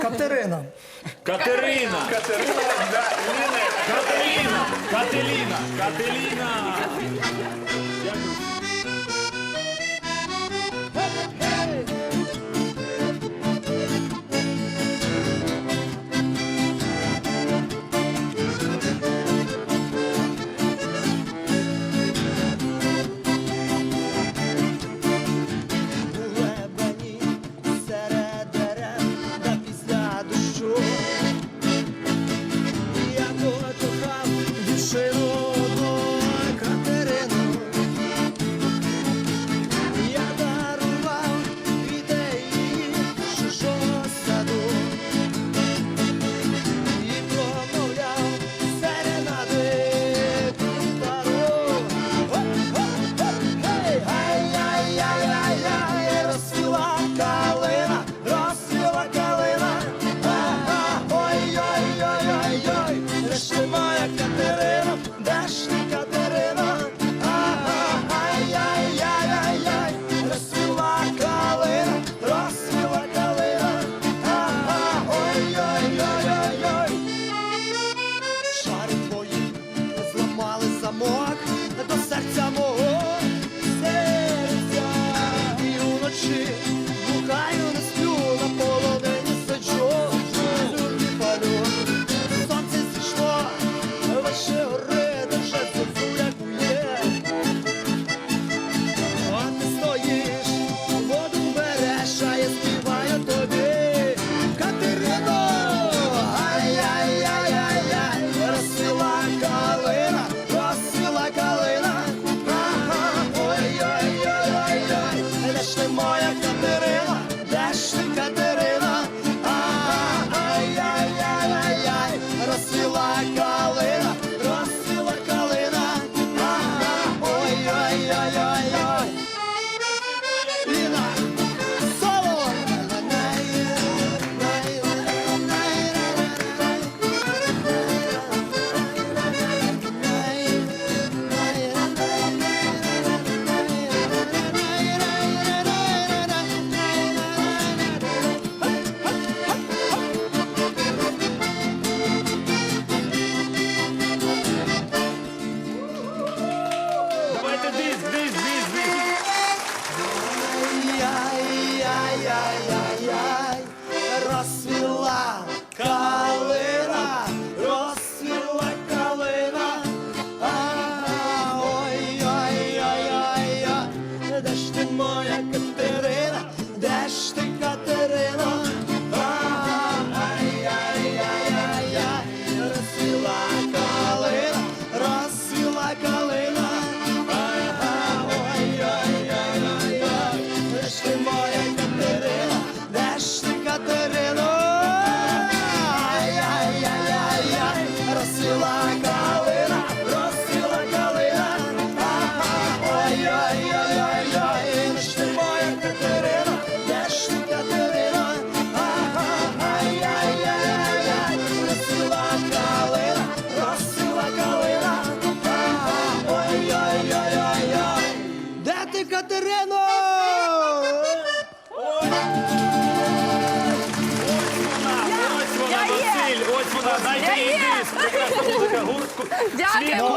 Катерина. Катерина. Катерина. Катерина. Катерина. Катерина. Катерина, де ж ти, Катерина? moja krew. Катерино! Ось вона, ось музика гуртку. Дякую. Слідом.